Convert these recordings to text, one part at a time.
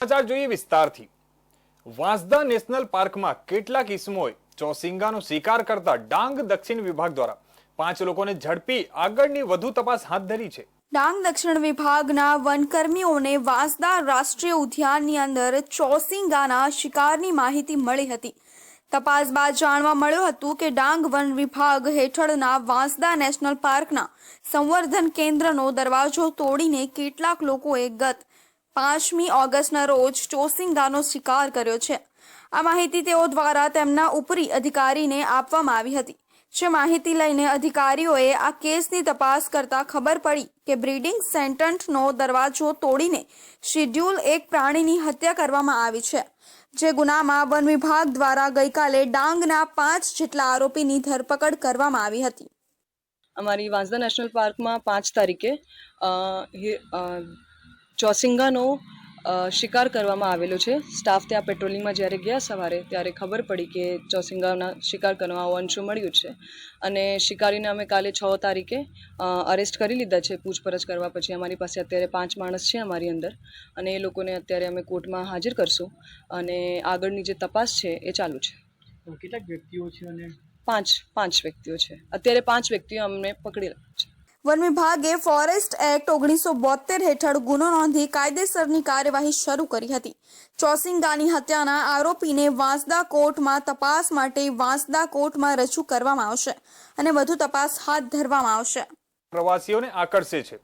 સમાચાર જોઈએ વિસ્તારથી. વાંસદા નેશનલ પાર્કમાં કેટલાક ઇસમોએ ચોસિંગાનો શિકાર કરતા ડાંગ દક્ષિણ વિભાગ દ્વારા પાંચ લોકોને ઝડપી આગળની વધુ તપાસ હાથ ધરી છે. ડાંગ દક્ષિણ વિભાગના વનકર્મીઓને વાંસદા રાષ્ટ્રીય ઉદ્યાનની અંદર ચોસિંગાના શિકારની માહિતી મળી હતી. તપાસ બાદ જાણવા મળ્યું હતું કે ડાંગ વન વિભાગ હેઠળના વાંસદા નેશનલ પાર્કના સંવર્ધન કેન્દ્રનો દરવાજો તોડીને કેટલાક લોકોએ ગત પાંચમી ઓગસ્ટના રોજ ચોસિંગાનો શિકાર કર્યો છે. આ માહિતી તેઓ દ્વારા તેમના ઉપરી અધિકારીને આપવામાં આવી હતી. જે માહિતી લઈને અધિકારીઓએ આ કેસની તપાસ કરતા ખબર પડી કે બ્રીડિંગ સેન્ટન્ટનો દરવાજો તોડીને શિડ્યુલ એક પ્રાણીની હત્યા કરવામાં આવી છે. જે ગુનામાં વન વિભાગ દ્વારા ગઈકાલે ડાંગના પાંચ જેટલા આરોપીની ધરપકડ કરવામાં આવી હતી. અમારી વાંસદા નેશનલ પાર્કમાં પાંચ તારીખે ચોસિંગાનો શિકાર કરવામાં આવેલો છે. સ્ટાફ ત્યાં પેટ્રોલિંગમાં જ્યારે ગયા સવારે ત્યારે ખબર પડી કે ચોસિંગાના શિકાર કરવા અંશો મળ્યું છે. અને શિકારીને અમે કાલે છ તારીખે અરેસ્ટ કરી લીધા છે. પૂછપરછ કરવા પછી અમારી પાસે અત્યારે પાંચ માણસ છે અમારી અંદર. અને એ લોકોને અત્યારે અમે કોર્ટમાં હાજર કરશું. અને આગળની જે તપાસ છે એ ચાલુ છે. કેટલાક વ્યક્તિઓ છે અને? પાંચ પાંચ વ્યક્તિઓ છે. અત્યારે પાંચ વ્યક્તિઓ અમને પકડી રહ્યા છે. વન વિભાગે ફોરેસ્ટ એક્ટ ઓગણીસો બોતેર હેઠળ ગુનો નોંધી કાયદેસરની કાર્યવાહી શરૂ કરી હતી. ચોસિંગાની હત્યાના આરોપીને વાંસદા કોર્ટમાં તપાસ માટે વાંસદા કોર્ટમાં રજૂ કરવામાં આવશે અને વધુ તપાસ હાથ ધરવામાં આવશે. પ્રવાસીઓને આકર્ષે છે.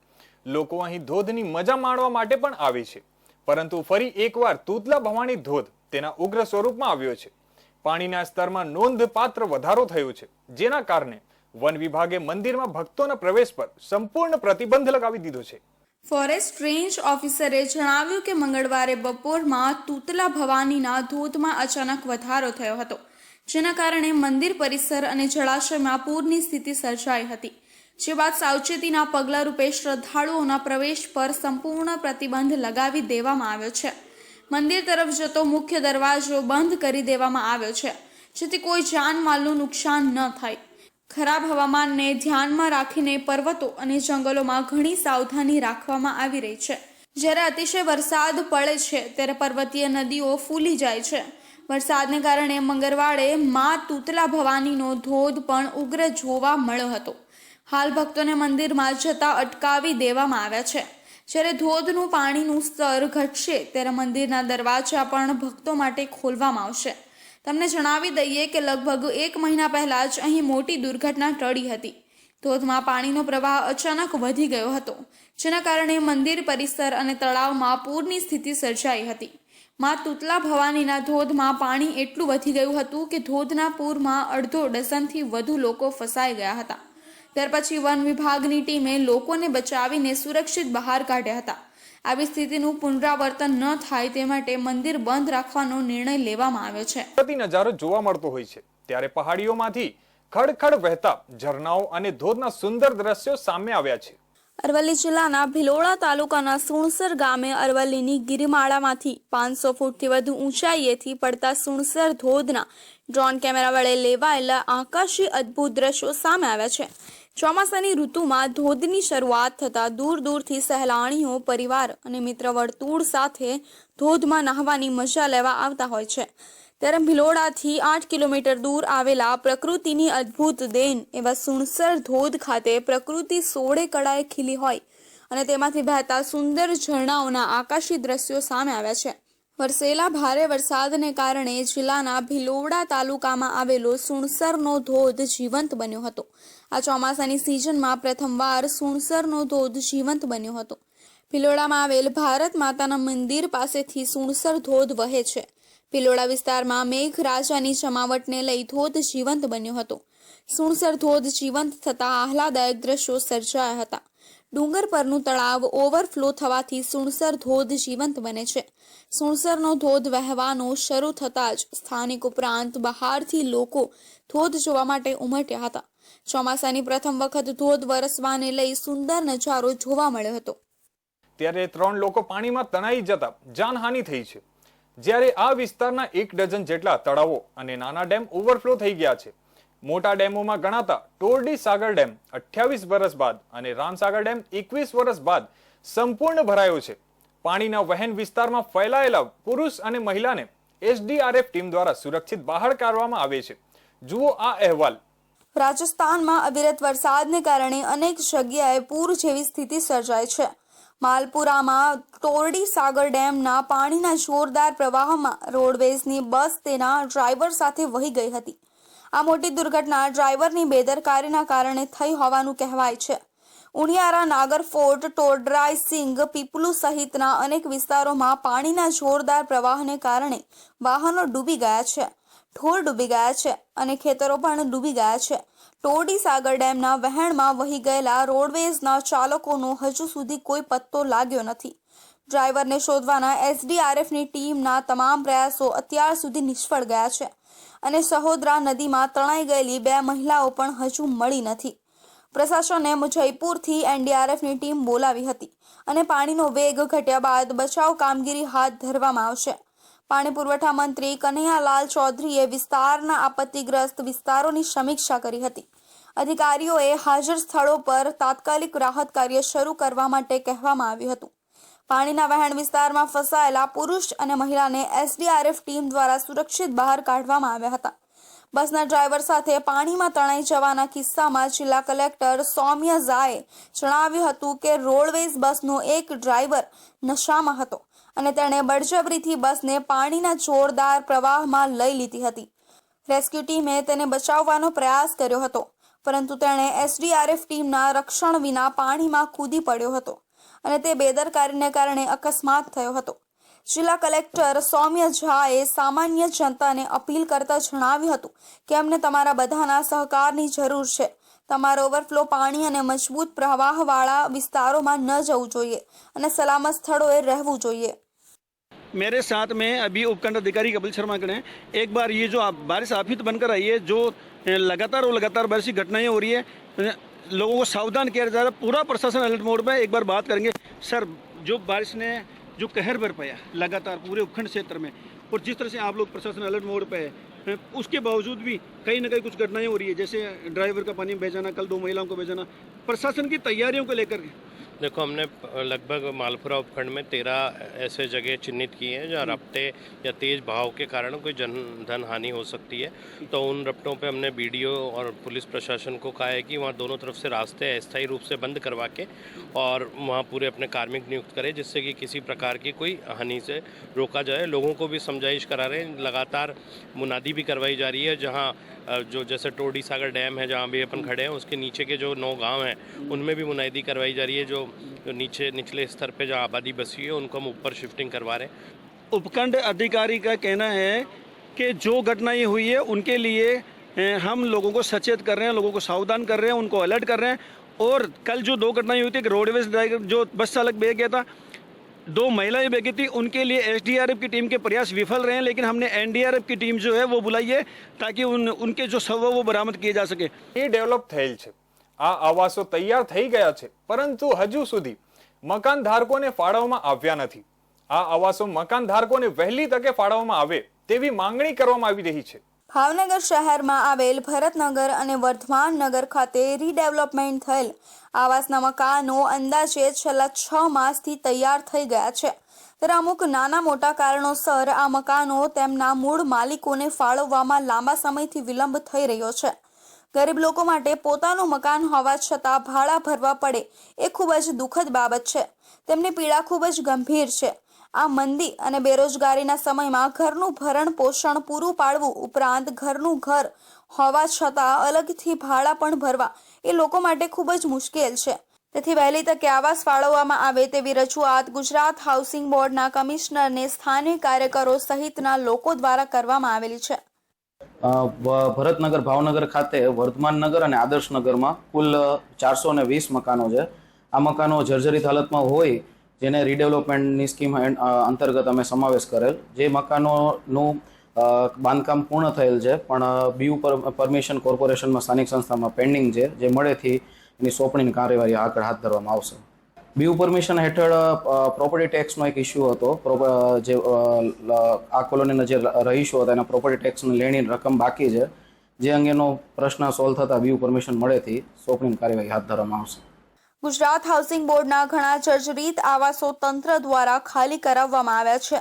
લોકો અહીં ધોધની મજા માણવા માટે પણ આવે છે. પરંતુ ફરી એકવાર તૂતલા ભવાણી ધોધ તેના ઉગ્ર સ્વરૂપમાં આવ્યો છે. પાણીના સ્તરમાં નોંધપાત્ર વધારો થયો છે, જેના કારણે વન વિભાગે મંદિરમાં ભક્તોના પ્રવેશ પર સંપૂર્ણ પ્રતિબંધ લગાવી દીધો છે. ફોરેસ્ટ રેન્જ ઓફિસરે જણાવ્યું કે મંગળવારે બપોરમાં તૂતલા ભવાનીના ધોધમાં અચાનક વધારો થયો હતો, જેના કારણે મંદિર પરિસર અને જળાશયમાં પૂરની સ્થિતિ સર્જાઈ હતી. જે બાદ સાવચેતીના પગલા રૂપે શ્રદ્ધાળુઓના પ્રવેશ પર સંપૂર્ણ પ્રતિબંધ લગાવી દેવામાં આવ્યો છે. મંદિર તરફ જતો મુખ્ય દરવાજો બંધ કરી દેવામાં આવ્યો છે, જેથી કોઈ જાનમાલનું નુકસાન ન થાય. ખરાબ હવામાનને ધ્યાનમાં રાખીને પર્વતો અને જંગલોમાં ઘણી સાવધાની રાખવામાં આવી રહી છે. જ્યારે અતિશય વરસાદ પડે છે, ત્યારે પર્વતીય નદીઓ ફૂલી જાય છે. વરસાદને કારણે મંગળવારે મા તૂતલા ભવાનીનો ધોધ પણ ઉગ્ર જોવા મળ્યો હતો. હાલ ભક્તોને મંદિરમાં જતા અટકાવી દેવામાં આવ્યા છે. જ્યારે ધોધનું પાણીનું સ્તર ઘટશે, ત્યારે મંદિરના દરવાજા પણ ભક્તો માટે ખોલવામાં આવશે. તમને જણાવી દઈએ કે લગભગ એક મહિના પહેલા જ અહીં મોટી દુર્ઘટના ટળી હતી. ધોધમાં પાણીનો પ્રવાહ અચાનક વધી ગયો હતો, જેના કારણે મંદિર, પરિસર અને તળાવમાં પૂરની સ્થિતિ સર્જાઈ હતી. માં તૂતલા ભવાનીના ધોધમાં પાણી એટલું વધી ગયું હતું કે ધોધના પૂરમાં અડધો ડઝનથી વધુ લોકો ફસાઈ ગયા હતા. ત્યાર પછી વન વિભાગની ટીમે લોકોને બચાવીને સુરક્ષિત બહાર કાઢ્યા હતા. આવી સ્થિતિનું પુનરાવર્તન ન થાય તે માટે મંદિર બંધ રાખવાનો નિર્ણય લેવામાં આવ્યો છે. પ્રતિ નજારો જોવા મળતો હોય છે. ત્યારે પહાડીઓમાંથી ખડખડ વહેતા ઝરણાઓ અને ધોધના સુંદર દ્રશ્યો સામે આવ્યા છે. અરવલ્લી જિલ્લાના ભિલોડા તાલુકાના સુણસર ગામે અરવલ્લીની ગિરિમાળામાંથી પાંચસો ફૂટથી વધુ ઊંચાઈએથી પડતા સુણસર ધોધના ડ્રોન કેમેરા વડે લેવાયેલા આકાશી અદ્ભુત દ્રશ્યો સામે આવ્યા છે. ચોમાસાની ઋતુમાં ધોધની શરૂઆત થતાં દૂર દૂરથી સહેલાણીઓ, પરિવાર અને મિત્ર વર્તુળ સાથે ધોધમાં નહાવાની મજા લેવા આવતા હોય છે. ત્યારે ભિલોડાથી આઠ કિલોમીટર દૂર આવેલા પ્રકૃતિની અદ્ભુત દેન એવા સુણસર ધોધ ખાતે પ્રકૃતિ સોળે કળાએ ખીલી હોય અને તેમાંથી વહેતા સુંદર ઝરણાઓના આકાશી દ્રશ્યો સામે આવ્યા છે. વરસેલા ભારે વરસાદને કારણે જિલ્લાના ભિલોડા તાલુકામાં આવેલો સુણસરનો ધોધ જીવંત બન્યો હતો. આ ચોમાસાની સિઝનમાં પ્રથમવાર સુણસરનો ધોધ જીવંત બન્યો હતો. ભિલોડામાં આવેલ ભારત માતાના મંદિર પાસેથી સુણસર ધોધ વહે છે. ભિલોડા વિસ્તારમાં મેઘરાજાની જમાવટને લઈ ધોધ જીવંત બન્યો હતો. સુણસર ધોધ જીવંત થતા આહલાદાયક દ્રશ્યો સર્જાયા હતા. ડુંગર પરનું તળાવ ઓવરફ્લો થવાથી સુણસર ધોધ જીવંત બને છે. સુણસરનો ધોધ વહેવાનો શરૂ થતાં જ સ્થાનિક ઉપરાંત બહારથી લોકો ધોધ જોવા માટે ઉમટ્યા હતા. ચોમાસાની પ્રથમ વખત ધોધ વરસવાને લઈ સુંદર નજારો જોવા મળ્યો હતો. ત્યારે ત્રણ લોકો પાણીમાં તણાઈ જતા જાનહાનિ થઈ છે. જ્યારે આ વિસ્તારના એક ડઝન જેટલા તળાવો અને નાના ડેમ ઓવરફ્લો થઈ ગયા છે. મોટા ડેમોમાં ગણાતા ટોરડી સાગર ડેમ અઠ્યાવીસ વર્ષ બાદ અને રામસાગર ડેમ એકવીસ વર્ષ બાદ સંપૂર્ણ ભરાયો છે. પાણીના વહેન વિસ્તારમાં ફેલાયેલા પુરુષ અને મહિલાને એસડીઆરએફ ટીમ દ્વારા સુરક્ષિત બહાર કાઢવામાં આવે છે. જુઓ આ અહેવાલ. રાજસ્થાનમાં અવિરત વરસાદને કારણે અનેક જગ્યાએ પૂર જેવી સ્થિતિ સર્જાઈ છે. માલપુરામાં તોરડી સાગર ડેમના પાણીના જોરદાર પ્રવાહમાં રોડવેઝની બસ તેના ડ્રાઈવર સાથે વહી ગઈ હતી. આ મોટી દુર્ઘટના ડ્રાઈવરની બેદરકારીના કારણે થઈ હોવાનું કહેવાય છે. ઉણિયારા નાગરફોર્ટ ટોડરાય સિંગ પીપલુ સહિતના અનેક વિસ્તારોમાં પાણીના જોરદાર પ્રવાહને કારણે વાહનો ડૂબી ગયા છે. ઢોર ડૂબી ગયા છે અને ખેતરો પણ ડૂબી ગયા છે. ટોડી સાગર ડેમના વહેણમાં વહી ગયેલા રોડવેઝના ચાલકોનો હજુ સુધી કોઈ પત્તો લાગ્યો નથી. ડ્રાઈવરને શોધવાના એસડીઆરએફની ટીમના તમામ પ્રયાસો અત્યાર સુધી નિષ્ફળ ગયા છે અને સહોદરા નદીમાં તણાઈ ગયેલી બે મહિલાઓ પણ હજુ મળી નથી. પ્રશાસને જયપુરથી એનડીઆરએફની ટીમ બોલાવી હતી અને પાણીનો વેગ ઘટ્યા બાદ બચાવ કામગીરી હાથ ધરવામાં આવશે. પાણી પુરવઠા મંત્રી કનૈયાલાલ ચૌધરીએ વિસ્તારના આપત્તિગ્રસ્ત વિસ્તારોની સમીક્ષા કરી હતી. અધિકારીઓએ હાજર સ્થળો પર તાત્કાલિક રાહત કાર્ય શરૂ કરવા માટે કહેવામાં આવ્યું હતું. પાણીના વહેણ વિસ્તારમાં ફસાયેલા પુરુષ અને મહિલાને એસડીઆરએફ ટીમ દ્વારા સુરક્ષિત બહાર કાઢવામાં આવ્યા હતા. બસના ડ્રાઈવર સાથે પાણીમાં તણાઈ જવાના કિસ્સામાં જિલ્લા કલેક્ટર સૌમ્ય ઝાએ જણાવ્યું હતું કે રોડવેઝ બસનો એક ડ્રાઈવર નશામાં હતો અને તેણે બળજબરીથી બસને પાણીના જોરદાર પ્રવાહમાં લઈ લીધી હતી. રેસ્ક્યુ ટીમે તેને બચાવવાનો પ્રયાસ કર્યો હતો, પરંતુ તેણે એસડીઆરએફ ટીમના રક્ષણ વિના પાણીમાં કૂદી પડ્યો હતો અને તે બેદરકારીને કારણે અકસ્માત થયો હતો. જિલ્લા કલેક્ટર સૌમ્ય ઝાએ સામાન્ય જનતાને અપીલ કરતા જણાવ્યું હતું કે અમને તમારા બધાના સહકારની જરૂર છે તમારો ઓવરફ્લો પાણી અને મજબૂત પ્રવાહવાળા વિસ્તારોમાં ન જવું જોઈએ અને સલામત સ્થળોએ રહેવું જોઈએ मेरे साथ में अभी उपखंड अधिकारी कपिल शर्मा खड़े हैं एक बार ये जो आप बारिश आफित बनकर आई है जो अ, लगातार और लगातार बारिश की घटनाएं हो रही है अ, लोगों को सावधान किया जा रहा है पूरा प्रशासन अलर्ट मोड पे है एक बार बात करेंगे सर जो बारिश ने जो कहर भर पाया, लगातार पूरे उपखंड क्षेत्र में, और जिस तरह से आप लोग प्रशासन अलर्ट मोड पर है, उसके बावजूद भी कहीं ना कहीं कुछ घटनाएँ हो रही है, जैसे ड्राइवर का पानी में कल दो महिलाओं को भेजाना प्रशासन की तैयारियों को लेकर देखो हमने लगभग मालपुरा उपखंड में तेरह ऐसे जगह चिन्हित किए हैं जहाँ रपटे या तेज बहाव के कारण कोई जन धन हानि हो सकती है। तो उन रपटों पे हमने बीडीओ और पुलिस प्रशासन को कहा है कि वहाँ दोनों तरफ़ से रास्ते अस्थायी रूप से बंद करवा के और वहाँ पूरे अपने कार्मिक नियुक्त करें जिससे कि किसी प्रकार की कोई हानि से रोका जाए। लोगों को भी समझाइश करा रहे हैं लगातार मुनादी भी करवाई जा रही है जहाँ जो जैसे टोडी सागर डैम है, जहाँ भी अपन खड़े हैं, उसके नीचे के जो नौ गाँव हैं, उनमें भी मुनादी करवाई जा रही है, जो जो नीचे, निचले स्तर पे जहाँ आबादी बसी है, उनको हम ऊपर शिफ्टिंग करवा रहे हैं। उपखंड अधिकारी का कहना है कि जो घटनाएँ हुई है, उनके लिए हम लोगों को सचेत कर रहे हैं, लोगों को सावधान कर रहे हैं, उनको अलर्ट कर रहे हैं। और कल जो दो घटनाएँ हुई थी रोडवेज़ ड्राइवर जो बस चालक बह गया था दो महिलाएं बह गई थी उनके लिए एसडीआरएफ की टीम के प्रयास विफल रहे हैं लेकिन हमने एनडीआरएफ की टीम जो है वो बुलाई है ताकि उन उनके जो शव है वो बरामद किए जा सके એ ડેવલપ થયેલ છે આ આવાસો તૈયાર થઈ ગયા છે પરંતુ હજુ સુધી મકાન ધારકોને ફાળવવામાં આવ્યા નથી આ આવાસો મકાન ધારકોને વહેલી તકે ફાળવવામાં આવે તેવી માંગણી કરવામાં આવી રહી છે ભાવનગર શહેરમાં આવેલ ભરતનગર અને વર્ધમાન નગર ખાતે રીડેવલપમેન્ટ થયેલ આવાસના મકાનો અંદાજે છેલ્લા છ માસથી તૈયાર થઈ ગયા છે. ત્યારે અમુક નાના મોટા કારણોસર આ મકાનો તેમના મૂળ માલિકોને ફાળવવામાં લાંબા સમયથી વિલંબ થઈ રહ્યો છે. ગરીબ લોકો માટે પોતાનું મકાન હોવા છતાં ભાડા ભરવા પડે એ ખૂબ જ દુઃખદ બાબત છે. તેમની પીડા ખૂબ જ ગંભીર છે. આ મંદી અને બેરોજગારીના સમયમાં ઘરનું ભરણ પોષણ પૂરું પાડવું ઉપરાંત ઘરનું ઘર હોવા છતાં અલગથી ભાડા પણ ભરવા એ લોકો માટે ખૂબ જ મુશ્કેલ છે. તેથી વહેલી તકે આવાસ ફાળવવામાં આવે તેવી રજૂઆત ગુજરાત હાઉસિંગ બોર્ડના કમિશનરને સ્થાનિક કાર્યકરો સહિતના લોકો દ્વારા કરવામાં આવેલી છે. ભરતનગર ભાવનગર ખાતે વર્ધમાન નગર અને આદર્શનગરમાં કુલ ચારસો ને વીસ મકાનો છે. આ મકાનો જર્જરિત હાલતમાં હોય જેને રીડેવલપમેન્ટની સ્કીમ અંતર્ગત અમે સમાવેશ કરેલ. જે મકાનોનું બાંધકામ પૂર્ણ થયેલ છે, પણ બીયુ પર પરમિશન કોર્પોરેશનમાં સ્થાનિક સંસ્થામાં પેન્ડિંગ છે, જે મળેથી એની સોંપણીની કાર્યવાહી આગળ હાથ ધરવામાં આવશે. બીયુ પરમિશન હેઠળ પ્રોપર્ટી ટેક્સનો એક ઇસ્યુ હતો. જે આ કોલોનીના જે રહીશો હતા, એના પ્રોપર્ટી ટેક્સની લેણી રકમ બાકી છે, જે અંગેનો પ્રશ્ન સોલ્વ થતાં બીયુ પરમિશન મળેથી સોંપણીની કાર્યવાહી હાથ ધરવામાં આવશે. ગુજરાત હાઉસિંગ બોર્ડના ઘણા જર્જરિત આવાસો તંત્ર દ્વારા ખાલી કરાવવામાં આવ્યા છે.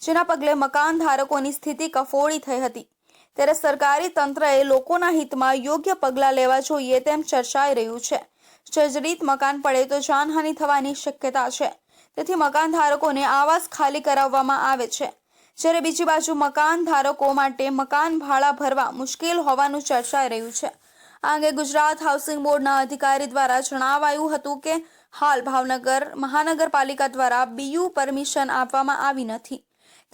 જેના પગલે મકાન ધારકોની સ્થિતિ કફોડી થઈ હતી. ત્યારે સરકારી તંત્રએ લોકોના હિતમાં યોગ્ય પગલાં લેવા જોઈએ તેમ ચર્ચાઈ રહ્યું છે. જર્જરિત મકાન પડે તો જાનહાનિ થવાની શક્યતા છે. તેથી મકાન ધારકોને આવાસ ખાલી કરાવવામાં આવે છે. જ્યારે બીજી બાજુ મકાન ધારકો માટે મકાન ભાડા ભરવા મુશ્કેલ હોવાનું ચર્ચાઈ રહ્યું છે. આ અંગે ગુજરાત હાઉસિંગ બોર્ડના અધિકારી દ્વારા જણાવાયું હતું કે, હાલ ભાવનગર મહાનગરપાલિકા દ્વારા બીયુ પરમિશન આપવામાં આવી નથી.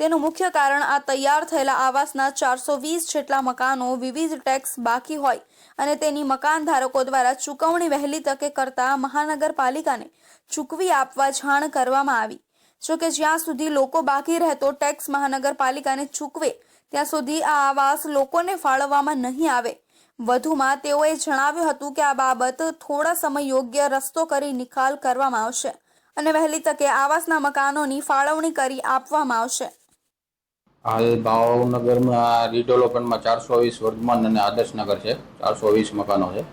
તેનું મુખ્ય કારણ આ તૈયાર થયેલા આવાસના ચારસો વીસ જેટલા મકાનો વિવિધ ટેક્સ બાકી હોય અને તેની મકાન ધારકો દ્વારા ચૂકવણી વહેલી તકે કરતા મહાનગરપાલિકાને ચૂકવી આપવા જાણ કરવામાં આવી. જોકે જ્યાં સુધી લોકો બાકી રહેતો ટેક્સ મહાનગરપાલિકાને ચૂકવે, ત્યાં સુધી આ આવાસ લોકોને ફાળવવામાં નહીં આવે. વધુમાં તેઓએ જણાવ્યું હતું કે આ બાબત થોડા સમય યોગ્ય રસ્તો કરી નિકાલ કરવામાં આવશે અને વહેલી તકે આવાસના મકાનોની ફાળવણી કરી આપવામાં આવશે. હાલ ભાવનગરમાં રીડેવલપમેન્ટમાં ચારસો વીસ વર્ધમાન અને આદર્શનગર છે. ચારસો વીસ મકાનો છે.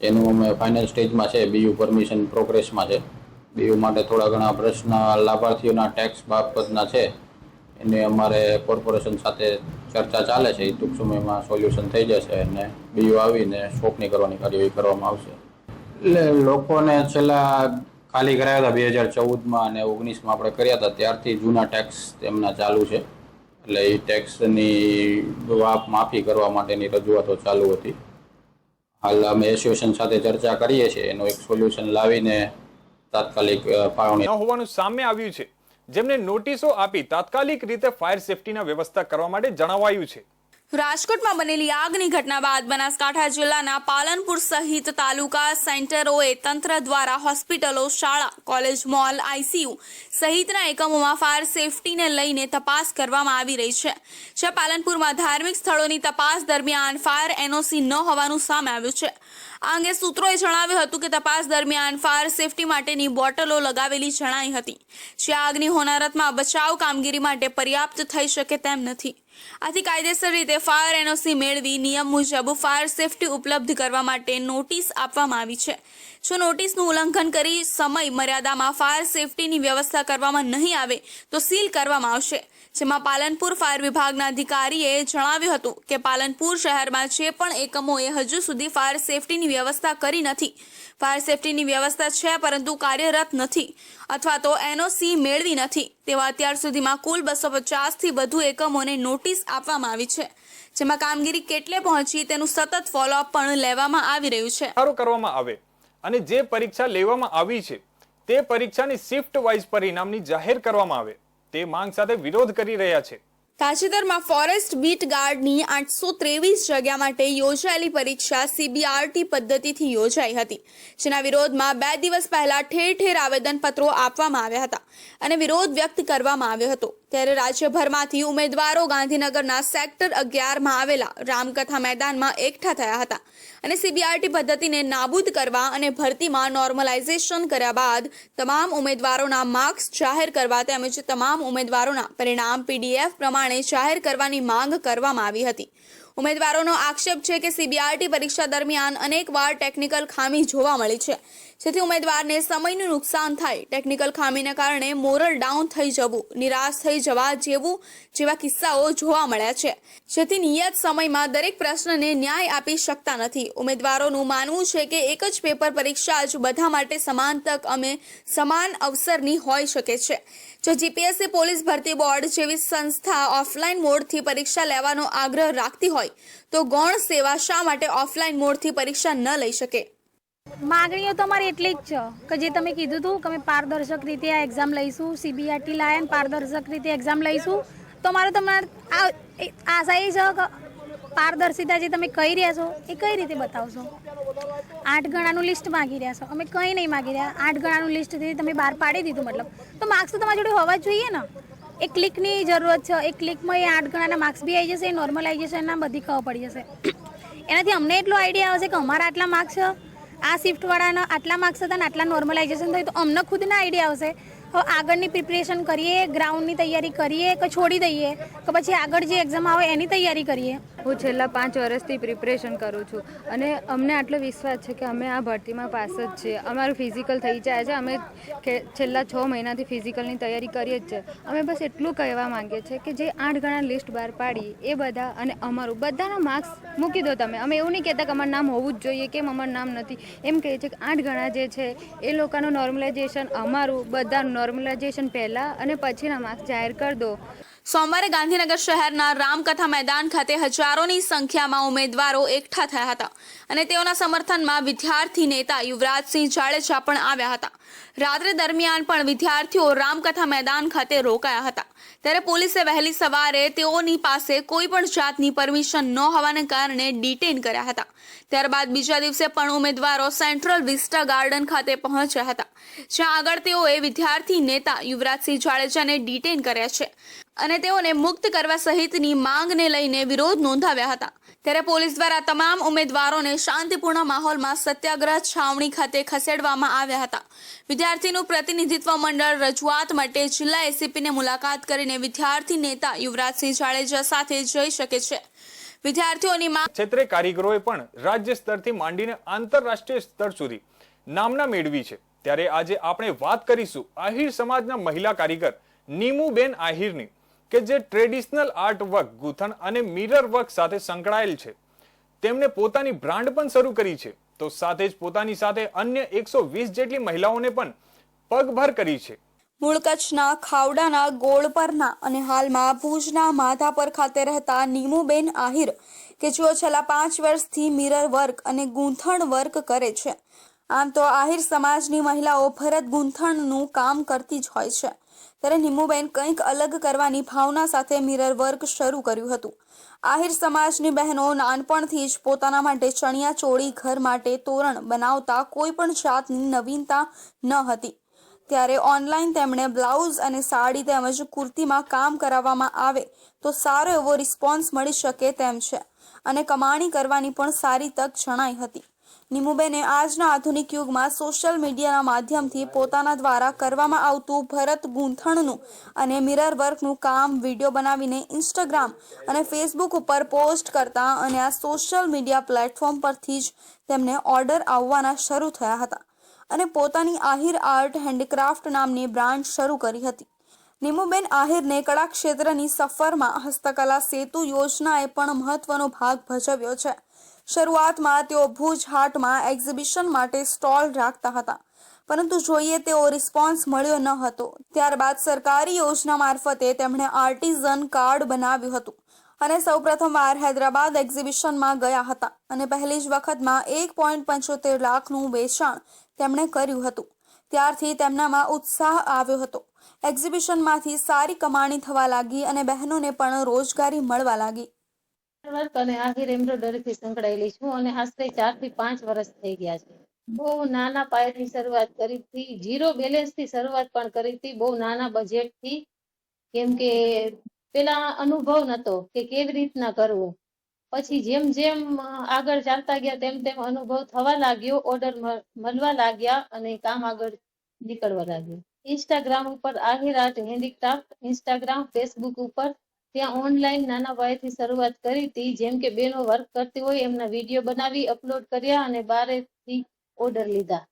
એનું અમે ફાઇનલ સ્ટેજમાં છે. બીયુ પરમિશન પ્રોગ્રેસમાં છે. બીયુ માટે થોડા ઘણા પ્રશ્ન લાભાર્થીઓના ટેક્સ બાબતના છે. એને અમારે કોર્પોરેશન સાથે ચર્ચા ચાલે છે. એ ટૂંક સમયમાં સોલ્યુશન થઈ જશે અને બીયુ આવીને સ્ટોકની કરવાની કાર્યવાહી કરવામાં આવશે. એટલે લોકોને છેલ્લા ખાલી કરાયા હતા બે હજાર ચૌદમાં અને ઓગણીસમાં આપણે કર્યા હતા. ત્યારથી જૂના ટેક્સ તેમના ચાલુ છે. એટલે એ ટેક્સની માફી કરવા માટેની રજૂઆતો ચાલુ હતી. હાલ અમે એસોસિએશન સાથે ચર્ચા કરીએ છીએ. એનું એક સોલ્યુશન લાવીને તાત્કાલિક ફાળવણી હોવાનું સામે આવ્યું છે. જેમને નોટિસો આપી તાત્કાલિક રીતે ફાયર સેફટીના વ્યવસ્થા કરવા માટે જણાવાયું છે. રાજકોટમાં બનેલી આગની ઘટના બાદ બનાસકાંઠા જિલ્લાના પાલનપુર સહિત તાલુકા સેન્ટરોએ તંત્ર દ્વારા હોસ્પિટલો, શાળા, કોલેજ મોલ, આઈસીયુ સહિતના એકમોમાં ફાયર સેફટીને લઈને તપાસ કરવામાં આવી રહી છે જે પાલનપુરમાં ધાર્મિક સ્થળોની તપાસ દરમિયાન ફાયર એનઓસી ન હોવાનું સામે આવ્યું છે. આ અંગે સૂત્રોએ જણાવ્યું હતું કે તપાસ દરમિયાન ફાયર સેફટી માટેની બોટલો લગાવેલી જણાઈ હતી. જે આગની હોનારતમાં બચાવ કામગીરી માટે પર્યાપ્ત થઈ શકે તેમ નથી. આથી કાયદેસર રીતે ફાયર એનઓસી મેળવી નિયમ મુજબ ફાયર સેફટી ઉપલબ્ધ કરવા માટે નોટિસ આપવામાં આવી છે. જો નોટિસનું ઉલ્લંઘન કરી સમય મર્યાદામાં ફાયર સેફટીની વ્યવસ્થા કરવામાં નહીં આવે, તો સીલ કરવામાં આવશે. જેમાં પાલનપુર ફાયર વિભાગના અધિકારીએ જણાવ્યું હતું કે પાલનપુર શહેરમાં જે પણ એકમોએ હજુ સુધી ફાયર સેફટીની વ્યવસ્થા કરી નથી. ફાયર સેફટીની વ્યવસ્થા છે, પરંતુ કાર્યરત નથી અથવા તો એનઓસી મેળવી નથી. તેવા અત્યાર સુધીમાં કુલ બસો પચાસથી વધુ એકમોને નોટિસ આપવામાં આવી છે. જેમાં કામગીરી કેટલે પહોંચી તેનું સતત ફોલોઅપ પણ લેવામાં આવી રહ્યું છે. સુધારો કરવામાં આવે અને જે પરીક્ષા લેવામાં આવી છે, તે પરીક્ષાની શિફ્ટ વાઇઝ પરિણામની જાહેર કરવામાં આવે. તે માંગ સાથે વિરોધ કરી રહ્યા છે. તાજેતરમાં ફોરેસ્ટ બીટ ગાર્ડની આઠસો ત્રેવીસ જગ્યા માટે યોજાયેલી પરીક્ષા સીબીઆરટી પદ્ધતિથી યોજાઈ હતી, જેના વિરોધમાં બે દિવસ પહેલા ઠેર ઠેર આવેદનપત્રો આપવામાં આવ્યા હતા અને વિરોધ વ્યક્ત કરવામાં આવ્યો હતો. ત્યારે રાજ્યભરમાંથી ઉમેદવારો ગાંધીનગરના સેક્ટર અગિયારમાં આવેલા રામકથા મેદાનમાં એકઠા થયા હતા. અને સીબીઆરટી પદ્ધતિને નાબૂદ કરવા અને ભરતીમાં નોર્મલાઇઝેશન કર્યા બાદ તમામ ઉમેદવારોના માર્ક્સ જાહેર કરવા તેમજ તમામ ઉમેદવારોના પરિણામ પીડીએફ પ્રમાણે જાહેર કરવાની માંગ કરવામાં આવી હતી. ઉમેદવારોનો આક્ષેપ છે કે સીબીઆરટી પરીક્ષા દરમિયાન અનેકવાર ટેકનિકલ ખામી જોવા મળી છે. જેથી ઉમેદવારને સમયનું નુકસાન થાય. ટેકનિકલ ખામીને કારણે મોરલ ડાઉન થઈ જવું, નિરાશ થઈ જવા જેવું જેવા કિસ્સાઓ જોવા મળ્યા છે. જેથી નિયત સમયમાં દરેક પ્રશ્નને ન્યાય આપી શકતા નથી. ઉમેદવારોનું માનવું છે કે એક જ પેપર પરીક્ષા જ બધા માટે સમાન તક અમે સમાન અવસરની હોઈ શકે છે. જો જીપીએસસી પોલીસ ભરતી બોર્ડ જેવી સંસ્થા ઓફલાઈન મોડથી પરીક્ષા લેવાનો આગ્રહ રાખતી હોય, તો ગૌણ સેવા શા માટે ઓફલાઈન મોડથી પરીક્ષા ન લઈ શકે? માગણીઓ તો અમારી એટલી જ છે કે જે તમે કીધું હતું કે અમે પારદર્શક રીતે આ એક્ઝામ લઈશું સીબીઆરટી લાયન પારદર્શક રીતે એક્ઝામ લઈશું, તો મારે તમારે આ આશા એ છે કે પારદર્શિતા જે તમે કહી રહ્યા છો એ કઈ રીતે બતાવશો? આઠ ગણાનું લિસ્ટ માગી રહ્યા છો. અમે કંઈ નહીં માગી રહ્યા. આઠ ગણાનું લિસ્ટ તમે બહાર પાડી દીધું મતલબ. તો માર્ક્સ તો તમારી જોડે હોવા જ જોઈએ ને. એક ક્લિકની જરૂરત છે. એક ક્લિકમાં એ આઠ ગણાના માર્ક્સ બી આવી જશે નોર્મલાઇઝેશનના બધી ખબર પડી જશે. એનાથી અમને એટલો આઈડિયા આવશે કે અમારા આટલા માર્ક્સ છે. આ શિફ્ટવાળાના આટલા માર્ક્સ હતા ને આટલા નોર્મલાઇઝેશન થયું તો અમને ખુદને આઈડિયા આવશે. હવે આગળની પ્રિપરેશન કરીએ ગ્રાઉન્ડની તૈયારી કરીએ કે છોડી દઈએ? કે પછી આગળ જે એક્ઝામ આવે એની તૈયારી કરીએ? હું છેલ્લા પાંચ વર્ષથી પ્રિપરેશન કરું છું. અને અમને આટલો વિશ્વાસ છે કે અમે આ ભરતીમાં પાસ જ છીએ. અમારું ફિઝિકલ થઈ જાય છે. અમે છેલ્લા છ મહિનાથી ફિઝિકલની તૈયારી કરીએ જ છે. અમે બસ એટલું કહેવા માંગીએ છીએ કે જે આઠ ગણા લિસ્ટ બહાર પાડી, એ બધા અને અમારું, બધાના માર્ક્સ મૂકી દો તમે. અમે એવું નહીં કહેતા કે અમારું નામ હોવું જ જોઈએ, કેમ અમારું નામ નથી. એમ કહે છે કે આઠ ગણા જે છે, એ લોકોનું નોર્મલાઇઝેશન અમારું, બધાનું નોર્મલાઇઝેશન પહેલાં અને પછીના માર્ક્સ જાહેર કરી દો. સોમવારે ગાંધીનગર શહેરના રામકથા મેદાન ખાતે હજારોની સંખ્યામાં ઉમેદવારો એકઠા થયા હતા અને તેઓના સમર્થનમાં વિદ્યાર્થી નેતા યુવરાજસિંહ જાડેજા પણ આવ્યા હતા. રાત્રે દરમિયાન પણ વિદ્યાર્થીઓ રામકથા મેદાન ખાતે રોકાયા હતા. ત્યારે પોલીસે વહેલી સવારે તેઓની પાસે કોઈ પણ જાતની પરમિશન ન હોવાને કારણે ડિટેન કર્યા હતા. ત્યારબાદ બીજા દિવસે પણ ઉમેદવારો સેન્ટ્રલ વિસ્ટા ગાર્ડન ખાતે પહોંચ્યા હતા, જ્યાં આગળ તેઓએ વિદ્યાર્થી નેતા યુવરાજસિંહ જાડેજાને ડિટેન કર્યા છે. અને તેઓને મુક્ત કરવા સહિતની માંગને લઈને વિરોધ નોંધાવ્યા હતા. ત્યારે પોલીસ દ્વારા તમામ ઉમેદવારોને શાંતિપૂર્ણ માહોલમાં સત્યાગ્રહ છાવણી ખાતે ખસેડવામાં આવ્યા હતા. વિદ્યાર્થીનું પ્રતિનિધિત્વ મંડળ રજૂઆત માટે જિલ્લા એસીપીને મુલાકાત કરીને વિદ્યાર્થી નેતા યુવરાજસિંહ જાડેજા સાથે જઈ શકે છે. વિદ્યાર્થીઓની માંગ ક્ષેત્રે કારીગરોએ પણ રાજ્ય સ્તરથી માંડીને આંતરરાષ્ટ્રીય સ્તર સુધી નામના મેળવી છે. ત્યારે આજે આપણે વાત કરીશું આહિર સમાજના મહિલા કારીગર નીમુબેન આહિરની. કે જે ટ્રેડિશનલ આર્ટ વર્ક ગૂંથણ અને મિરર વર્ક સાથે સંકળાયેલ છે. તેમણે પોતાની બ્રાન્ડ પણ શરૂ કરી છે. તો સાથે જ પોતાની સાથે અન્ય એકસો વીસ જેટલી મહિલાઓને પણ પગભર કરી છે. મૂળ કચ્છના ખાવડાના, ગોળપરના અને હાલમાં ભુજના માધાપર ખાતે રહેતા નીમુબેન આહિર, કે જેઓ છેલ્લા પાંચ વર્ષથી મિરર વર્ક અને ગૂંથણ વર્ક કરે છે. આમ તો આહિર સમાજની મહિલાઓ ભરત ગૂંથણનું કામ કરતી જ હોય છે. ત્યારે નિમુબેન કંઈક અલગ કરવાની ભાવના સાથે મિરર વર્ક શરૂ કર્યું હતું. આહિર સમાજની બહેનો નાનપણથી જ પોતાના માટે ચણિયા ચોળી ઘર માટે તોરણ બનાવતા કોઈ પણ જાતની નવીનતા ન હતી. ત્યારે ઓનલાઈન તેમણે બ્લાઉઝ અને સાડી તેમજ કુર્તીમાં કામ કરાવવામાં આવે તો સારો એવો રિસ્પોન્સ મળી શકે તેમ છે અને કમાણી કરવાની પણ સારી તક જણાઈ હતી. નિમુબેને આજના આધુનિક યુગમાં સોશિયલ મીડિયાના માધ્યમથી પોતાના દ્વારા કરવામાં આવતું ભરત ગૂંથણનું અને મિરર વર્કનું કામ વીડિયો બનાવીને ઇન્સ્ટાગ્રામ અને ફેસબુક ઉપર પોસ્ટ કરતા અને આ સોશિયલ મીડિયા પ્લેટફોર્મ પરથી જ તેમને ઓર્ડર આવવાના શરૂ થયા હતા અને પોતાની આહિર આર્ટ હેન્ડીક્રાફ્ટ નામની બ્રાન્ડ શરૂ કરી હતી. નિમુબેન આહિરને કળા ક્ષેત્રની સફરમાં હસ્તકલા સેતુ યોજનાએ પણ મહત્વનો ભાગ ભજવ્યો છે. શરૂઆતમાં તેઓ ભુજ હાટમાં એક્ઝિબિશન માટે સ્ટોલ રાખતા હતા. પરંતુ જોઈએ તેવો રિસ્પોન્સ મળ્યો ન હતો. ત્યારબાદ સરકારી યોજના મારફતે તેમણે આર્ટિઝન કાર્ડ બનાવ્યું હતું અને સૌપ્રથમવાર હૈદરાબાદ એક્ઝિબિશનમાં ગયા હતા અને પહેલી જ વખતમાં એક પોઈન્ટ પંચોતેર લાખનું વેચાણ તેમણે કર્યું હતું. ત્યારથી તેમનામાં ઉત્સાહ આવ્યો હતો. એક્ઝિબિશનમાંથી સારી કમાણી થવા લાગી અને બહેનોને પણ રોજગારી મળવા લાગી. વર્ક અને આહિર એમ્બ્રોઇડરી થી સંકળાયેલી છું અને આશરે ચારથી પાંચ વર્ષ થઈ ગયા છે. બહુ નાના પાયાની શરૂઆત કરી હતી, ઝીરો બેલેન્સથી શરૂઆત પણ કરી હતી, બહુ નાના બજેટથી કેમ કે પેલા અનુભવ નતો કે કેવી રીતના કરવું. પછી જેમ જેમ આગળ ચાલતા ગયા, તેમ તેમ અનુભવ થવા લાગ્યો ઓર્ડર મળવા લાગ્યા અને કામ આગળ નીકળવા લાગ્યું. ઇન્સ્ટાગ્રામ ઉપર Ahir art handicraft Instagram Facebook ઉપર ત્યાં ઓનલાઈન નાના પાયેથી શરૂઆત કરી હતી. જેમ કે બેનો વર્ક કરતી હોય એમના વીડિયો બનાવી અપલોડ કર્યા અને બારેથી ઓર્ડર લીધા.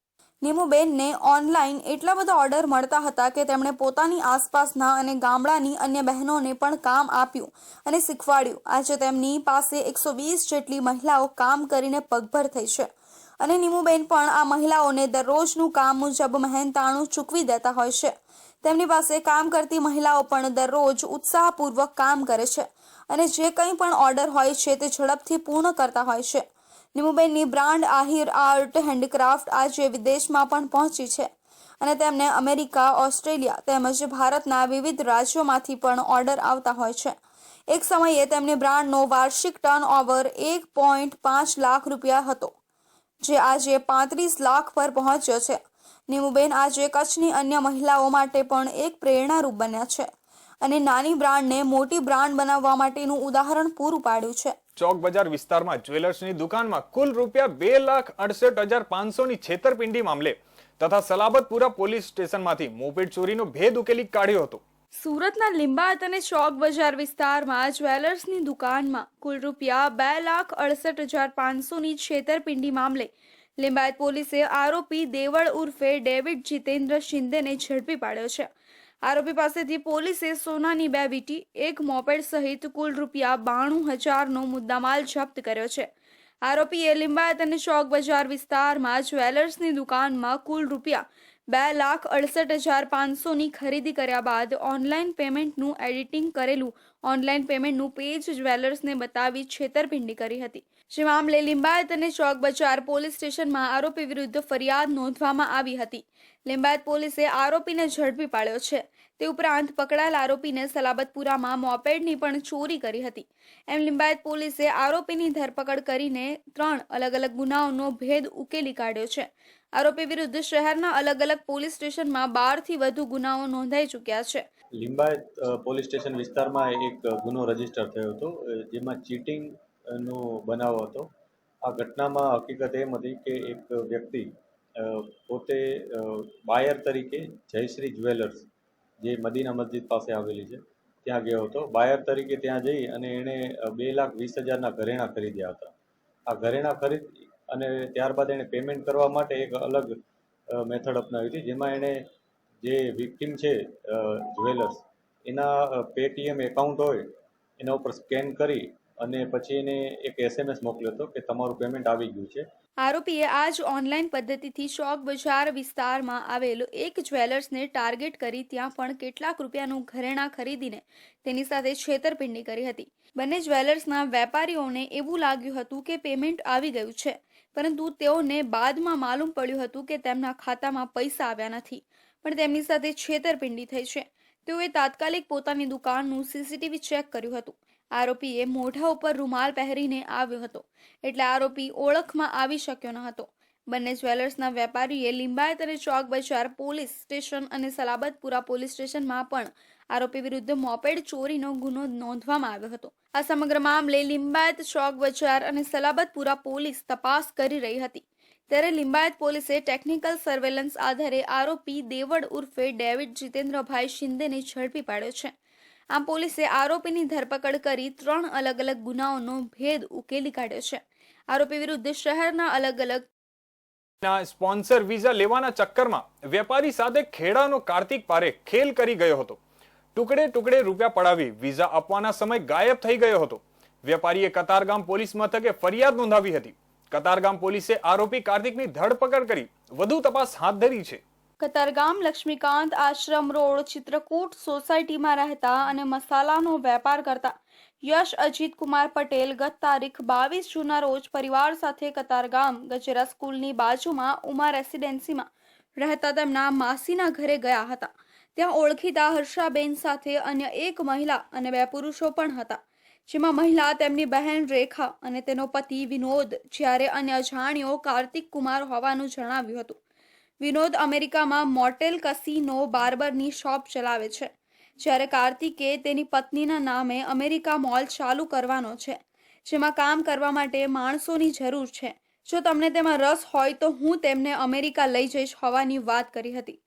નીમુબેનને ઓનલાઈન એટલા બધા ઓર્ડર મળતા હતા કે તેમણે પોતાની આસપાસના અને ગામડાની અન્ય બહેનોને પણ કામ આપ્યું અને શીખવાડ્યું. આજે તેમની પાસે એકસો વીસ જેટલી મહિલાઓ કામ કરીને પગભર થઈ છે. અને નીમુબેન પણ આ મહિલાઓને દરરોજનું કામ મુજબ મહેનતાણું ચૂકવી દેતા હોય છે. તેમની પાસે કામ કરતી મહિલાઓ પણ દરરોજ ઉત્સાહપૂર્વક કામ કરે છે અને જે કંઈ પણ ઓર્ડર હોય છે તે ઝડપથી પૂર્ણ કરતા હોય છે. નિમુબેનની બ્રાન્ડ આહિર આર્ટ હેન્ડીક્રાફ્ટ આજે વિદેશમાં પણ પહોંચી છે અને તેમને અમેરિકા, ઓસ્ટ્રેલિયા તેમજ ભારતના વિવિધ રાજ્યોમાંથી પણ ઓર્ડર આવતા હોય છે. એક સમયે તેમની બ્રાન્ડનો વાર્ષિક ટર્ન ઓવર એક પોઈન્ટ પાંચ લાખ રૂપિયા હતો, જે આજે પાંત્રીસ લાખ પર પહોંચ્યો છે. નિમુબેન આજે કચ્છની અન્ય મહિલાઓ માટે પણ એક પ્રેરણારૂપ બન્યા છે અને નાની બ્રાન્ડને મોટી બ્રાન્ડ બનાવવા માટેનું ઉદાહરણ પૂરું પાડ્યું છે. ચોક બજાર વિસ્તારમાં જ્વેલર્સની દુકાનમાં કુલ રૂપિયા બે લાખ અડસઠ હજાર પાંચસોની છેતરપિંડી મામલે તથા સલાબતપુરા પોલીસ સ્ટેશનમાંથી મોપેડ ચોરીનો ભેદ ઉકેલી કાઢ્યો હતો. સુરતના લિંબાયત અને ચોક બજાર વિસ્તારમાં જ્વેલર્સની દુકાનમાં કુલ રૂપિયા બે લાખ અડસઠ હજાર પાંચસોની છેતરપિંડી મામલે લિંબાયત પોલીસે આરોપી દેવળ ઉર્ફે ડેવિડ જીતેન્દ્ર શિંદેને ઝડપી પાડ્યો છે. આરોપી પાસેથી પોલીસે સોનાની બે વીટી, એક મોપેડ સહિત કુલ રૂપિયા બાણું હજારનો મુદ્દામાલ જપ્ત કર્યો છે. આરોપીએ લિંબાયત અને ચોક બજાર વિસ્તારમાં જ્વેલર્સની દુકાનમાં કુલ રૂપિયા બે લાખ અડસઠ હજાર પાંચસોની ખરીદી કર્યા બાદ ઓનલાઈન પેમેન્ટનું એડિટિંગ કરેલું. ઓનલાઈન પેમેન્ટનું પેજ જ્વેલર્સને બતાવી છેતરપિંડી કરી હતી. જે મામલે લિંબાયત અને ચોક બજાર પોલીસ સ્ટેશનમાં આરોપી વિરુદ્ધ ફરિયાદ નોંધવામાં આવી હતી. લિંબાયત પોલીસે આરોપીને ઝડપી પાડ્યો છે. તે ઉપરાંત પકડાયેલ આરોપીને સલાબતપુરામાં મોપેડની પણ ચોરી કરી હતી. એમ લિંબાયત પોલીસે આરોપીની ધરપકડ કરીને ત્રણ અલગ અલગ ગુનાઓનો ભેદ ઉકેલી કાઢ્યો છે. આરોપી વિરુદ્ધ શહેરના અલગ અલગ પોલીસ સ્ટેશનમાં બારથી વધુ ગુનાઓ નોંધાઈ ચૂક્યા છે. લિંબાયત પોલીસ સ્ટેશન વિસ્તારમાં એક ગુનો રજિસ્ટર થયો હતો જેમાં ચીટિંગ નો બનાવ હતો. આ ઘટનામાં હકીકત એમ હતી કે એક વ્યક્તિ પોતે બાયર તરીકે જયશ્રી જ્વેલર્સ, જે મદીના મસ્જિદ પાસે આવેલી છે, ત્યાં ગયો હતો. બાયર તરીકે ત્યાં જઈ અને એણે બે લાખ વીસ હજારના ઘરેણાં ખરીદ્યા હતા. આ ઘરેણાં ખરીદ અને ત્યારબાદ એણે પેમેન્ટ કરવા માટે એક અલગ મેથડ અપનાવી હતી, જેમાં એણે જે વિક્ટીમ છે જ્વેલર્સ એના પેટીએમ એકાઉન્ટ હોય, એના ઉપર સ્કેન કરી અને પછી એને એક એસએમએસ મોકલ્યો હતો કે તમારું પેમેન્ટ આવી ગયું છે. આરોપીએ આ જ ઓનલાઈન પદ્ધતિથી ચોક બજાર વિસ્તારમાં આવેલ એક જ્વેલર્સને ટાર્ગેટ કરી ત્યાં પણ કેટલાક રૂપિયાનું ઘરેણાં ખરીદીને તેની સાથે છેતરપિંડી કરી હતી. બંને જ્વેલર્સના વેપારીઓને એવું લાગ્યું હતું કે પેમેન્ટ આવી ગયું છે. પરંતુ તેઓને બાદમાં માલુમ પડ્યું હતું કે તેમના ખાતામાં પૈસા આવ્યા નથી. પણ તેમની સાથે છેતરપિંડી થઈ છે. તેઓએ તાત્કાલિક પોતાની દુકાનનું સીસીટીવી ચેક કર્યું હતું. આરોપીએ મોઢા ઉપર રૂમાલ પહેરીને આવ્યો હતો. એટલે આરોપી ઓળખમાં આવી શક્યો ન હતો. બંને જ્વેલર્સના વેપારીએ લિંબાયત અને ચોક બજાર પોલીસ સ્ટેશન અને સલાબતપુરા પોલીસ સ્ટેશનમાં પણ આરોપી વિરુદ્ધ મોપેડ ચોરીનો ગુનો નોંધવામાં આવ્યો હતો. આ સમગ્ર મામલે લિંબાયત ચોક બજાર અને સલાબતપુરા પોલીસ તપાસ કરી રહી હતી. ત્યારે લિંબાયત પોલીસે ટેકનિકલ સર્વેલન્સ આધારે આરોપી દેવડ ઉર્ફે ડેવિડ જીતેન્દ્રભાઈ શિંદેને ઝડપી પાડ્યો છે. આમ પોલીસે આરોપીની ધરપકડ કરી ત્રણ અલગ અલગ ગુનાઓનો ભેદ ઉકેલી કાઢ્યો છે. આરોપી વિરુદ્ધ શહેરના અલગ અલગ સ્પોન્સર વિઝા લેવાના ચક્કરમાં વેપારી સાથે ખેડાનો કાર્તિક પારે ખેલ કરી ગયો હતો. ટુકડે ટુકડે રૂપિયા પડાવી વિઝા આપવાના સમય ગાયબ થઈ ગયો હતો. વેપારીએ કતારગામ પોલીસ મથકે ફરિયાદ નોંધાવી હતી. કતારગામ પોલીસે આરોપી કાર્તિકની ધરપકડ કરી. વધુ તપાસ હાથ ધરી છે. કતારગામ લક્ષ્મીકાંત આશ્રમ રોડ ચિત્રકૂટ સોસાયટીમાં રહેતા અને મસાલાનો વેપાર કરતા યશ અજીત કુમાર પટેલ ગત તારીખ બાવીસ જૂના રોજ પરિવાર સાથે કતારગામ ગજેરા સ્કૂલની બાજુમાં ઉમા રેસિડેન્સીમાં રહેતા તેમના માસીના ઘરે ગયા હતા. ત્યાં ઓળખીતા હર્ષાબેન સાથે અન્ય એક મહિલા અને બે પુરુષો પણ હતા. જેમાં મહિલા તેમની બહેન રેખા અને તેનો પતિ વિનોદ, જ્યારે અન્ય અજાણ્યો કાર્તિક કુમાર હોવાનું જણાવ્યું હતું. વિનોદ અમેરિકામાં મોટેલ કસીનો બાર્બરની શોપ ચલાવે છે, જ્યારે કાર્તિકે તેની પત્નીના નામે અમેરિકા મોલ ચાલુ કરવાનો છે, જેમાં કામ કરવા માટે માણસોની જરૂર છે. જો તમને તેમાં રસ હોય તો હું તેમને અમેરિકા લઈ જઈશ હોવાની વાત કરી હતી.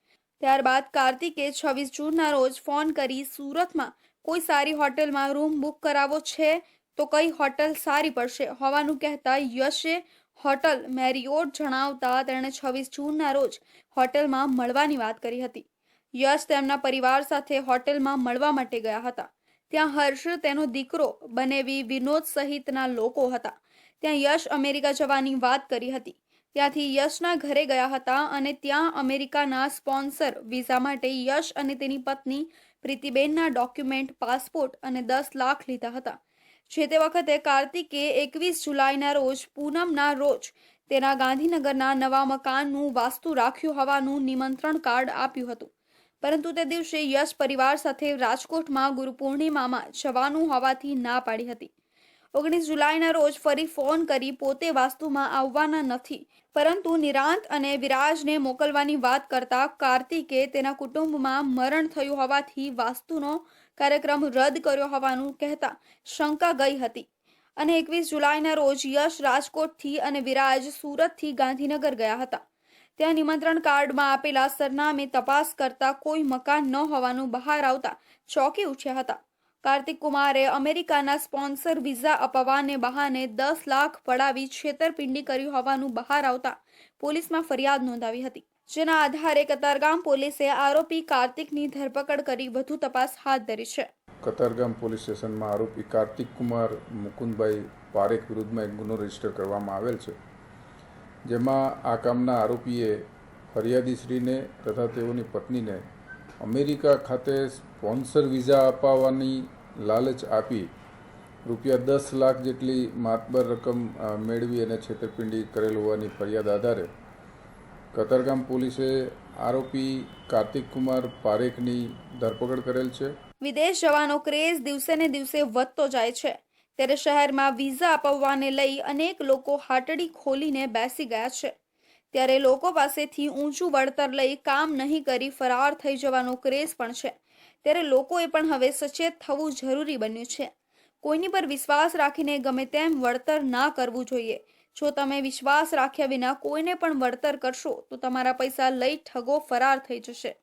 ત્યારબાદ કાર્તિકે છવ્વીસ જૂનના રોજ ફોન કરી સુરતમાં, કોઈ સારી હોટેલમાં રૂમ બુક કરાવવો છે? તો કઈ હોટલ સારી પડશે હોવાનું કહેતા યશે હોટલ મેરિયોટ જણાવતા તેણે છવ્વીસ જૂનના રોજ હોટેલમાં મળવાની વાત કરી હતી. યશ તેમના પરિવાર સાથે હોટેલમાં મળવા માટે ગયા હતા. ત્યાં હર્ષ તેનો દીકરો બનેવી વિનોદ સહિતના લોકો હતા. ત્યાં યશ અમેરિકા જવાની વાત કરી હતી. ત્યાંથી યશના ઘરે ગયા હતા અને ત્યાં અમેરિકાના સ્પોન્સર વિઝા માટે યશ અને તેની પત્ની પ્રીતિબેનના ડોક્યુમેન્ટ, પાસપોર્ટ અને દસ લાખ લીધા હતા. જે તે વખતે કાર્તિકે એકવીસ જુલાઈના રોજ પૂનમના રોજ તેના ગાંધીનગરના નવા મકાનનું વાસ્તુ રાખ્યું હોવાનું નિમંત્રણ કાર્ડ આપ્યું હતું. પરંતુ તે દિવસે યશ પરિવાર સાથે રાજકોટમાં ગુરુ પૂર્ણિમામાં જવાનું હોવાથી ના પાડી હતી. ઓગણીસ જુલાઈના રોજ ફરી ફોન કરી પોતે વાસ્તુમાં આવવાના નથી. પરંતુ નિરાંત અને વિરાજને મોકલવાની વાત કરતા કાર્તિકે તેના કુટુંબમાં મરણ થયું હોવાથી વાસ્તુનો કાર્યક્રમ રદ કર્યો હોવાનું કહેતા શંકા ગઈ હતી. અને એકવીસ જુલાઈના રોજ યશ રાજકોટથી અને વિરાજ સુરતથી ગાંધીનગર ગયા હતા. ત્યાં નિમંત્રણ કાર્ડમાં આપેલા સરનામે તપાસ કરતા કોઈ મકાન ન હોવાનું બહાર આવતા ચોંકી ઉઠ્યા હતા. કાર્તિક કુમારે અમેરિકાના સ્પોન્સર વિઝા અપાવવાને બહાને દસ લાખ પડાવી છેતરપિંડી કરી હોવાનું બહાર આવતા પોલીસમાં ફરિયાદ નોંધાવી હતી. જેના આધારે કતારગામ પોલીસે આરોપી કાર્તિકની ધરપકડ કરી વધુ તપાસ હાથ ધરી છે. કતારગામ પોલીસ સ્ટેશનમાં આરોપી કાર્તિક કુમાર મુકુંદભાઈ પારેખ વિરુદ્ધમાં એક ગુનો રજિસ્ટર કરવામાં આવેલ છે. જેમાં આ કામના આરોપીએ ફરિયાદીશ્રીને તથા તેઓની પત્નીને અમેરિકા ખાતે સ્પોન્સર વિઝા અપાવવાની લાલચ આપી રૂપિયા દસ લાખ જેટલી માતબર રકમ મેળવી અને છેતરપિંડી કરેલ હોવાની ફરિયાદ આધારે કતારગામ પોલીસે આરોપી કાર્તિક કુમાર પારેખની ધરપકડ કરેલ છે. વિદેશ જવાનો ક્રેઝ દિવસે ને દિવસે વધતો જાય છે. ત્યારે શહેરમાં વિઝા અપાવવાને લઈ અનેક લોકો હાટડી ખોલીને બેસી ગયા છે. ત્યારે લોકો પાસેથી ઊંચું વળતર લઈ કામ નહીં કરી ફરાર થઈ જવાનો ક્રેઝ પણ છે. ત્યારે લોકોએ પણ હવે સચેત થવું જરૂરી બન્યું છે. કોઈની પર વિશ્વાસ રાખીને ગમે તેમ વળતર ના કરવું જોઈએ. જો તમે વિશ્વાસ રાખ્યા વિના કોઈને પણ વળતર કરશો, તો તમારા પૈસા લઈ ઠગો ફરાર થઈ જશે.